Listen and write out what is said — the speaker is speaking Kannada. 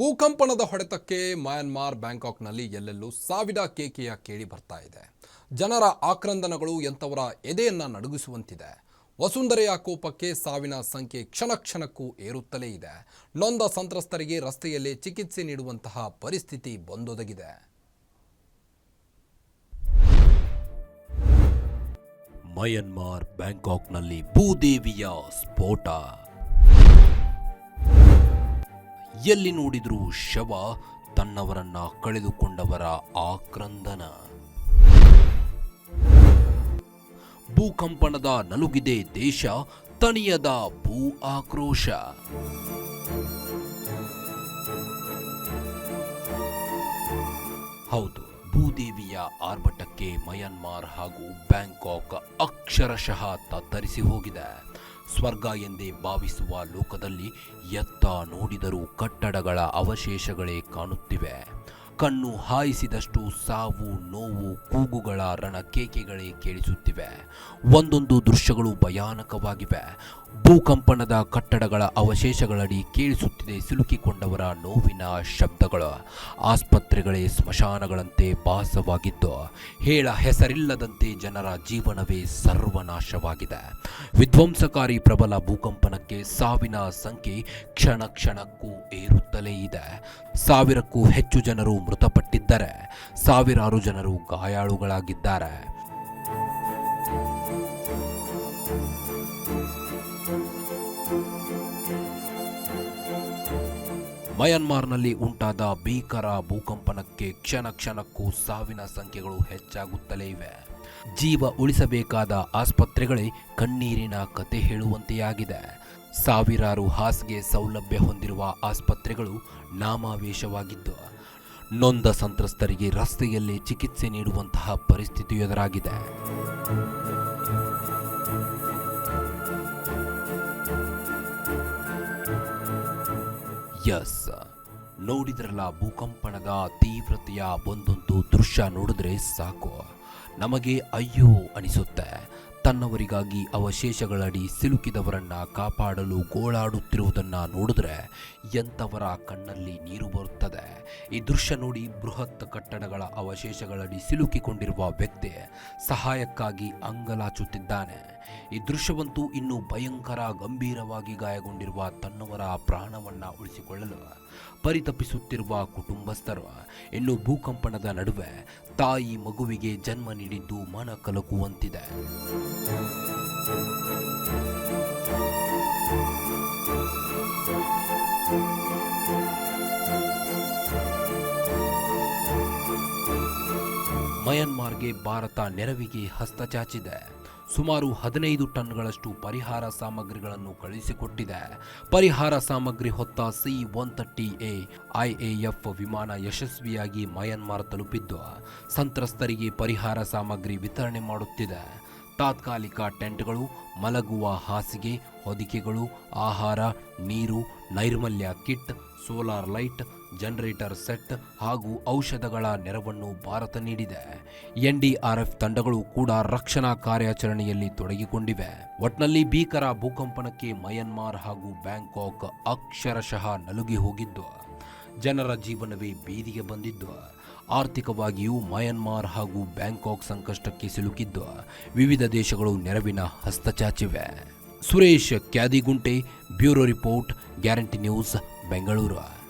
ಭೂಕಂಪನದ ಹೊಡೆತಕ್ಕೆ ಮಯನ್ಮಾರ್ ಬ್ಯಾಂಕಾಕ್ನಲ್ಲಿ ಎಲ್ಲೆಲ್ಲೂ ಸಾವಿರ ಕೇಕೆಯ ಕೇಳಿ ಬರ್ತಾ ಇದೆ. ಜನರ ಆಕ್ರಂದನಗಳು ಎಂಥವರ ಎದೆಯನ್ನು ನಡುಗಿಸುವಂತಿದೆ. ವಸುಂಧರೆಯ ಕೋಪಕ್ಕೆ ಸಾವಿನ ಸಂಖ್ಯೆ ಕ್ಷಣ ಕ್ಷಣಕ್ಕೂ ಏರುತ್ತಲೇ ಇದೆ. ನೊಂದ ಸಂತ್ರಸ್ತರಿಗೆ ರಸ್ತೆಯಲ್ಲಿ ಚಿಕಿತ್ಸೆ ನೀಡುವಂತಹ ಪರಿಸ್ಥಿತಿ ಬಂದೊದಗಿದೆ. ಮಯನ್ಮಾರ್ ಬ್ಯಾಂಕಾಕ್ನಲ್ಲಿ ಭೂದೇವಿಯ ಸ್ಫೋಟ. ಎಲ್ಲಿ ನೋಡಿದರೂ ಶವ ತನ್ನವರನ್ನ ಕಳೆದುಕೊಂಡವರ ಆಕ್ರಂದನ. ಭೂಕಂಪನದ ನಲುಗಿದೆ ದೇಶ, ತಣಿಯದ ಭೂ ಆಕ್ರೋಶ. ಹೌದು, ಭೂದೇವಿಯ ಆರ್ಭಟಕ್ಕೆ ಮಯನ್ಮಾರ್ ಹಾಗೂ ಬ್ಯಾಂಕಾಕ್ ಅಕ್ಷರಶಃ ತತ್ತರಿಸಿ ಹೋಗಿದೆ. ಸ್ವರ್ಗ ಎಂದೇ ಭಾವಿಸುವ ಲೋಕದಲ್ಲಿ ಎತ್ತ ನೋಡಿದರೂ ಕಟ್ಟಡಗಳ ಅವಶೇಷಗಳೇ ಕಾಣುತ್ತಿವೆ. ಕಣ್ಣು ಹಾಯಿಸಿದಷ್ಟು ಸಾವು, ನೋವು, ಕೂಗುಗಳ ರಣಕೇಕೆಗಳೇ ಕೇಳಿಸುತ್ತಿವೆ. ಒಂದೊಂದು ದೃಶ್ಯಗಳು ಭಯಾನಕವಾಗಿವೆ. ಭೂಕಂಪನದ ಕಟ್ಟಡಗಳ ಅವಶೇಷಗಳಡಿ ಕೇಳಿಸುತ್ತಿದೆ ಸಿಲುಕಿಕೊಂಡವರ ನೋವಿನ ಶಬ್ದಗಳು. ಆಸ್ಪತ್ರೆಗಳೇ ಸ್ಮಶಾನಗಳಂತೆ ಭಾಸವಾಗಿದ್ದು, ಹೇಳ ಹೆಸರಿಲ್ಲದಂತೆ ಜನರ ಜೀವನವೇ ಸರ್ವನಾಶವಾಗಿದೆ. ವಿಧ್ವಂಸಕಾರಿ ಪ್ರಬಲ ಭೂಕಂಪನಕ್ಕೆ ಸಾವಿನ ಸಂಖ್ಯೆ ಕ್ಷಣ ಕ್ಷಣಕ್ಕೂ ಏರುತ್ತಲೇ ಇದೆ. ಸಾವಿರಕ್ಕೂ ಹೆಚ್ಚು ಜನರು ಮೃತಪಟ್ಟಿದ್ದರೆ. ಸಾವಿರಾರು ಜನರು ಗಾಯಾಳುಗಳಾಗಿದ್ದಾರೆ. ಮಯನ್ಮಾರ್ನಲ್ಲಿ ಉಂಟಾದ ಭೀಕರ ಭೂಕಂಪನಕ್ಕೆ ಕ್ಷಣ ಕ್ಷಣಕ್ಕೂ ಸಾವಿನ ಸಂಖ್ಯೆಗಳು ಹೆಚ್ಚಾಗುತ್ತಲೇ ಇವೆ. ಜೀವ ಉಳಿಸಬೇಕಾದ ಆಸ್ಪತ್ರೆಗಳೇ ಕಣ್ಣೀರಿನ ಕತೆ ಹೇಳುವಂತೆಯಾಗಿದೆ. ಸಾವಿರಾರು ಹಾಸಿಗೆ ಸೌಲಭ್ಯ ಹೊಂದಿರುವ ಆಸ್ಪತ್ರೆಗಳು ನಾಮಾವೇಶವಾಗಿದ್ದು, ನೊಂದ ಸಂತ್ರಸ್ತರಿಗೆ ರಸ್ತೆಯಲ್ಲಿ ಚಿಕಿತ್ಸೆ ನೀಡುವಂತಹ ಪರಿಸ್ಥಿತಿ ಎದುರಾಗಿದೆ. ಎಸ್. ನೋಡಿದ್ರಲ್ಲ ಭೂಕಂಪನದ ತೀವ್ರತೆಯ ಒಂದೊಂದು ದೃಶ್ಯ ನೋಡಿದ್ರೆ ಸಾಕು. ನಮಗೆ ಅಯ್ಯೋ ಅನಿಸುತ್ತೆ. ತನ್ನವರಿಗಾಗಿ ಅವಶೇಷಗಳಡಿ ಸಿಲುಕಿದವರನ್ನ ಕಾಪಾಡಲು ಗೋಳಾಡುತ್ತಿರುವುದನ್ನು ನೋಡಿದ್ರೆ ಎಂಥವರ ಕಣ್ಣಲ್ಲಿ ನೀರು ಬರುತ್ತದೆ. ಈ ದೃಶ್ಯ ನೋಡಿ ಬೃಹತ್ ಕಟ್ಟಡಗಳ ಅವಶೇಷಗಳಡಿ ಸಿಲುಕಿಕೊಂಡಿರುವ ವ್ಯಕ್ತಿ ಸಹಾಯಕ್ಕಾಗಿ ಅಂಗಲಾಚುತ್ತಿದ್ದಾನೆ. ಈ ದೃಶ್ಯವಂತೂ ಇನ್ನೂ ಭಯಂಕರ ಗಂಭೀರವಾಗಿ ಗಾಯಗೊಂಡಿರುವ ತನ್ನವರ ಪ್ರಾಣವನ್ನ ಉಳಿಸಿಕೊಳ್ಳಲು ಪರಿತಪಿಸುತ್ತಿರುವ ಕುಟುಂಬಸ್ಥರು. ಇನ್ನು ಭೂಕಂಪನದ ನಡುವೆ ತಾಯಿ ಮಗುವಿಗೆ ಜನ್ಮ ನೀಡಿದ್ದು ಮನ ಕಲಕುವಂತಿದೆ. ಮಯನ್ಮಾರ್ಗೆ ಭಾರತ ನೆರವಿಗೆ ಹಸ್ತ ಚಾಚಿದೆ. ಸುಮಾರು ಹದಿನೈದು ಟನ್ಗಳಷ್ಟು ಪರಿಹಾರ ಸಾಮಗ್ರಿಗಳನ್ನು ಕಳುಹಿಸಿಕೊಟ್ಟಿದೆ ಪರಿಹಾರ ಸಾಮಗ್ರಿ ಹೊತ್ತ C one thirty A IAF ವಿಮಾನ ಯಶಸ್ವಿಯಾಗಿ ಮಯನ್ಮಾರ್ ತಲುಪಿದ್ದು, ಸಂತ್ರಸ್ತರಿಗೆ ಪರಿಹಾರ ಸಾಮಗ್ರಿ ವಿತರಣೆ ಮಾಡುತ್ತಿದೆ. ತಾತ್ಕಾಲಿಕ ಟೆಂಟ್ಗಳು, ಮಲಗುವ ಹಾಸಿಗೆ, ಹೊದಿಕೆಗಳು, ಆಹಾರ, ನೀರು, ನೈರ್ಮಲ್ಯ kit, solar light, generator set ಹಾಗೂ ಔಷಧಗಳ ನೆರವನ್ನು ಭಾರತ ನೀಡಿದೆ. ಎನ್ಡಿಆರ್ಎಫ್ ತಂಡಗಳು ಕೂಡ ರಕ್ಷಣಾ ಕಾರ್ಯಾಚರಣೆಯಲ್ಲಿ ತೊಡಗಿಕೊಂಡಿವೆ. ಒಟ್ನಲ್ಲಿ ಭೀಕರ ಭೂಕಂಪನಕ್ಕೆ ಮಯನ್ಮಾರ್ ಹಾಗೂ ಬ್ಯಾಂಕಾಕ್ ಅಕ್ಷರಶಃ ನಲುಗಿ ಹೋಗಿದ್ದು, ಜನರ ಜೀವನವೇ ಬೀದಿಗೆ ಬಂದಿದ್ದು. ಆರ್ಥಿಕವಾಗಿಯೂ ಮಯನ್ಮಾರ್ ಹಾಗೂ ಬ್ಯಾಂಕಾಕ್ ಸಂಕಷ್ಟಕ್ಕೆ ಸಿಲುಕಿದ್ದು ವಿವಿಧ ದೇಶಗಳು ನೆರವಿನ ಹಸ್ತಚಾಚಿವೆ. Suresh Kyadigunte, bureau report, guarantee news, Bengaluru.